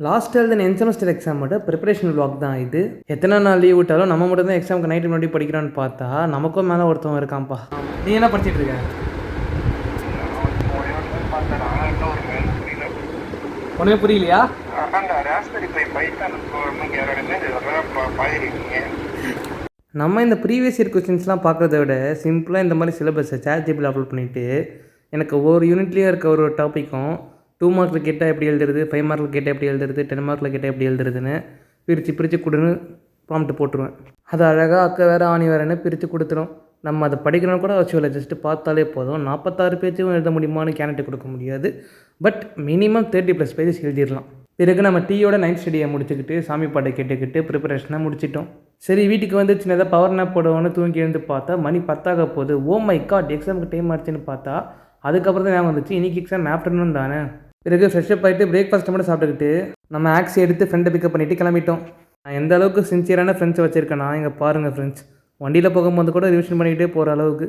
Last எழுதின என் semester எக்ஸாமோட ப்ரிப்பரேஷன் vlog தான் இது. எத்தனை நாள் லீவ் விட்டாலும் நம்ம மட்டும் தான் எக்ஸாமுக்கு நைட்டு முன்னாடி படிக்கிறான்னு பார்த்தா நமக்கும் மேலே ஒருத்தவன் இருக்கான்ப்பா. நீ என்ன படிச்சுட்டு இருக்க? ஒன்றுமே புரியலையா? நம்ம இந்த ப்ரீவியஸ் இயர் கொஸ்டின்ஸ்லாம் பார்க்குறத விட சிம்பிளாக இந்த மாதிரி சிலபஸை சேட் ஜிபியில் அப்லோட் பண்ணிவிட்டு எனக்கு ஒவ்வொரு யூனிட்லேயும் இருக்க ஒரு டாப்பிக்கும் டூ மார்க்கில் கேட்டால் எப்படி எழுதுறது? ஃபைவ் மார்க்கில் கேட்டால் எப்படி எழுதுறது? டென் மார்க்கில் கேட்டால் எப்படி எழுதுறதுன்னு பிரித்து பிரித்து கொடுன்னு ப்ராம்ப்ட் போட்டுருவேன். அது அழகாக அக்க வேறு ஆணி வேறேன்னு பிரித்து கொடுத்துரும். நம்ம அதை படிக்கணும் கூட அவசியம் இல்லை. ஜஸ்ட்டு பார்த்தாலே போதும். நாற்பத்தாறு பேஜும் எழுத முடியுமான்னு கேரண்டி கொடுக்க முடியாது. But minimum thirty plus pages எழுதிடலாம். பிறகு நம்ம டீயோட நைட் ஸ்டடியை முடிச்சுக்கிட்டு சாமி பாட்டை கேட்டுக்கிட்டு ப்ரிப்பரேஷனாக முடிச்சிட்டோம். சரி வீட்டுக்கு வந்து சின்னதாக பவர் நேப் போடுவோன்னு தூங்கி எழுந்து பார்த்தா மணி பத்தாக போகுது. ஓ மை காட் எக்ஸாமுக்கு டைம் ஆச்சுன்னு பார்த்தா அதுக்கப்புறம் தான் ஞாபகம் வந்துச்சு. இன்றைக்கி எக்ஸாம் ஆஃப்டர்நூன் தானே. பிறகு ஃப்ரெஷ்அப் ஆகிட்டு பிரேக்ஃபாஸ்ட் மட்டும் சாப்பிட்டுக்கிட்டு நம்ம ஆக்ஸி எடுத்து ஃப்ரெண்டை பிக்கப் பண்ணிவிட்டு கிளம்பிட்டோம். நான் எந்த அளவுக்கு சின்சியரான ஃப்ரெண்ட்ஸ் வச்சுருக்கேன்னா இங்கே பாருங்கள் ஃப்ரெண்ட்ஸ் வண்டியில் போகும்போது கூட ரிவிஷன் பண்ணிக்கிட்டே போகிற அளவுக்கு.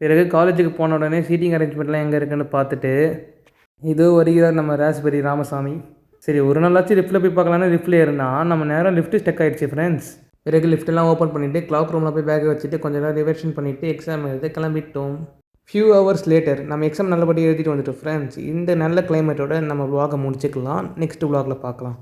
பிறகு காலேஜுக்கு போன உடனே சீட்டிங் அரேஞ்ச்மெண்ட்லாம் எங்கே இருக்குன்னு பார்த்துட்டு இது வருகிறார் நம்ம ராஸ்பெரி ராமசாமி. சரி ஒரு நாளாச்சும் லிஃப்ட்டில் போய் பார்க்கலான்னு லிஃப்ட்டில் இருந்தால் நம்ம நேரம் லிஃப்ட்டு ஸ்டக் ஆகிடுச்சு ஃப்ரெண்ட்ஸ் பிறகு லிஃப்ட்டெல்லாம் ஓப்பன் பண்ணிவிட்டு கிளாக் ரூமில் போய் பேக்கை வச்சுட்டு கொஞ்சம் நேரம் ரிவர்ஷன் பண்ணிவிட்டு எக்ஸாம் எழுத கிளம்பிட்டோம். ஃபியூ ஹவர்ஸ் லேட்டர் நம்ம எக்ஸாம் நல்லபடியாக எழுதிட்டு வந்துட்டோம் ஃப்ரெண்ட்ஸ் இந்த நல்ல கிளைமேட்டோட நம்ம vlog-அ முடிச்சுக்கலாம். நெக்ஸ்ட் vlog-ல பார்க்கலாம்.